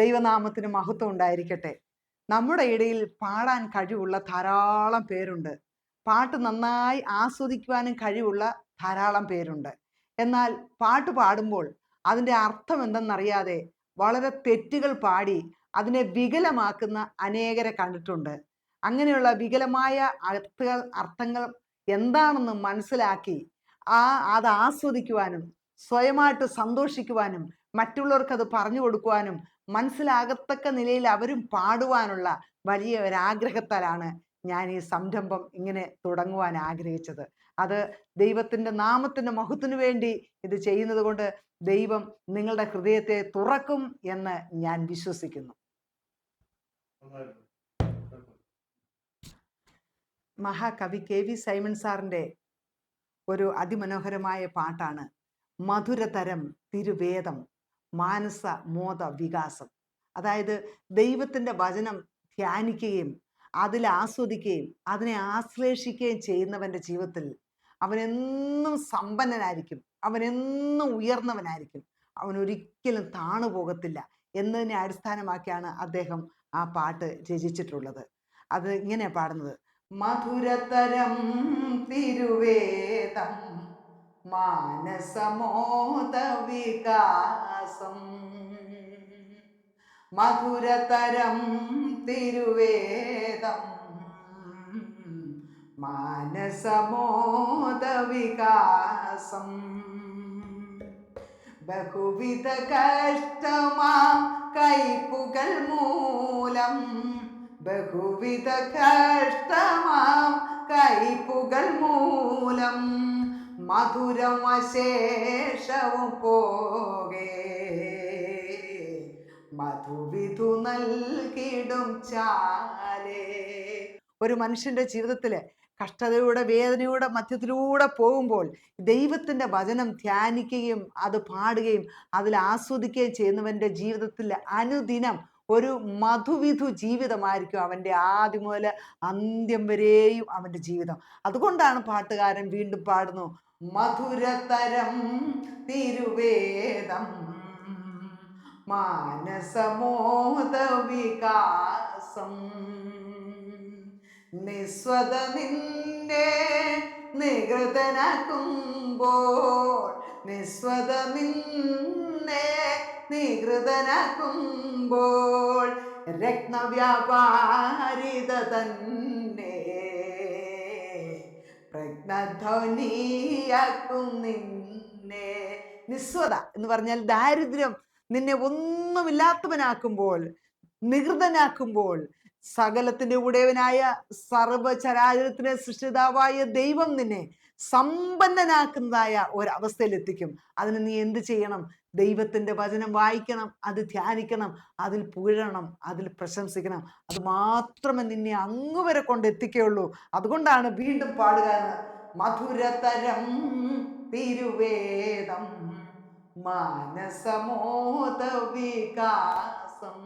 ദൈവനാമത്തിന് മഹത്വം ഉണ്ടായിരിക്കട്ടെ. നമ്മുടെ ഇടയിൽ പാടാൻ കഴിവുള്ള ധാരാളം പേരുണ്ട്. പാട്ട് നന്നായി ആസ്വദിക്കുവാനും കഴിവുള്ള ധാരാളം പേരുണ്ട്. എന്നാൽ പാട്ട് പാടുമ്പോൾ അതിന്റെ അർത്ഥം എന്തെന്നറിയാതെ വളരെ തെറ്റുകൾ പാടി അതിനെ വികലമാക്കുന്ന അനേകരെ കണ്ടിട്ടുണ്ട്. അങ്ങനെയുള്ള വികലമായ അർത്ഥങ്ങൾ അർത്ഥങ്ങൾ എന്താണെന്ന് മനസ്സിലാക്കി ആ അത് ആസ്വദിക്കുവാനും സ്വയമായിട്ട് സന്തോഷിക്കുവാനും മറ്റുള്ളവർക്ക് അത് പറഞ്ഞു കൊടുക്കുവാനും മനസ്സിലാകത്തക്ക നിലയിൽ അവരും പാടുവാനുള്ള വലിയ ഒരാഗ്രഹത്താലാണ് ഞാൻ ഈ സംരംഭം ഇങ്ങനെ തുടങ്ങുവാൻ ആഗ്രഹിച്ചത്. അത് ദൈവത്തിന്റെ നാമത്തിന്റെ മഹത്വത്തിനു വേണ്ടി ഇത് ചെയ്യുന്നത് കൊണ്ട് ദൈവം നിങ്ങളുടെ ഹൃദയത്തെ തുറക്കും എന്ന് ഞാൻ വിശ്വസിക്കുന്നു. മഹാകവി കെ വി സൈമൺ സാറിന്റെ ഒരു അതിമനോഹരമായ പാട്ടാണ് മധുരതരം തിരുവേദം. മാനസ മോദ വികാസം. അതായത് ദൈവത്തിന്റെ വചനം ധ്യാനിക്കുകയും അതിൽ ആസ്വദിക്കുകയും അതിനെ ആശ്ലേഷിക്കുകയും ചെയ്യുന്നവന്റെ ജീവിതത്തിൽ അവനെന്നും സമ്പന്നനായിരിക്കും. അവനെന്നും ഉയർന്നവനായിരിക്കും. അവൻ ഒരിക്കലും താണു പോകത്തില്ല എന്നതിനെ അടിസ്ഥാനമാക്കിയാണ് അദ്ദേഹം ആ പാട്ട് രചിച്ചിട്ടുള്ളത്. അത് ഇങ്ങനെ പാടുന്നത്. മധുരതരം തിരുവേദം മാനസമോദ വികാസം മധുരതരം തിരുവേദം. മാനസമോദവികാസം. ബഹുവിധ കഷ്ടമാ കൈപ്പുകൾ മൂലം. ബഹുവിധ കഷ്ടമാം കൈപ്പുകൾ മൂലം. മധുരം അശേഷവും പോകേ. മധുവിധു നൽകിടും ചാലേ. ഒരു മനുഷ്യന്റെ ജീവിതത്തിൽ കഷ്ടതയുടെ വേദനയുടെ മധ്യത്തിലൂടെ പോകുമ്പോൾ ദൈവത്തിന്റെ വചനം ധ്യാനിക്കുകയും അത് പാടുകയും അതിൽ ആസ്വദിക്കുകയും ചെയ്യുന്നവന്റെ ജീവിതത്തിൽ അനുദിനം ഒരു മധുവിധു ജീവിതമായിരിക്കും അവന്റെ ആദ്യം മുതൽ അന്ത്യം വരെയും അവന്റെ ജീവിതം. അതുകൊണ്ടാണ് പാട്ടുകാരൻ വീണ്ടും പാടുന്നു. മധുരതരം തിരുവേദം മാനസമോദ വികാസം നിസ്വത നിന്നെ നികൃതനാക്കുമ്പോൾ നിസ്വത നിന്നെ നികൃതനാക്കുമ്പോൾ രത്നവ്യാപാരിത തന്നെ പ്രജ്ഞധ്വനിയാക്കും നിന്നെ. നിസ്വത എന്ന് പറഞ്ഞാൽ ദാരിദ്ര്യം നിന്നെ ഒന്നുമില്ലാത്തവനാക്കുമ്പോൾ നികൃതനാക്കുമ്പോൾ സകലത്തിന്റെ ഉടയവനായ സർവചരാചരത്തിന് സൃഷ്ടിതാവായ ദൈവം നിന്നെ സമ്പന്നനാക്കുന്നതായ ഒരവസ്ഥയിൽ എത്തിക്കും അതിന് നീ എന്ത് ചെയ്യണം? ദൈവത്തിന്റെ വചനം വായിക്കണം അത് ധ്യാനിക്കണം അതിൽ പുഴണം അതിൽ പ്രശംസിക്കണം. അത് മാത്രമേ നിന്നെ അങ്ങ് വരെ കൊണ്ട് അതുകൊണ്ടാണ് വീണ്ടും പാടുക മധുരതരം തിരുവേദം മാനസമോദ വികാസം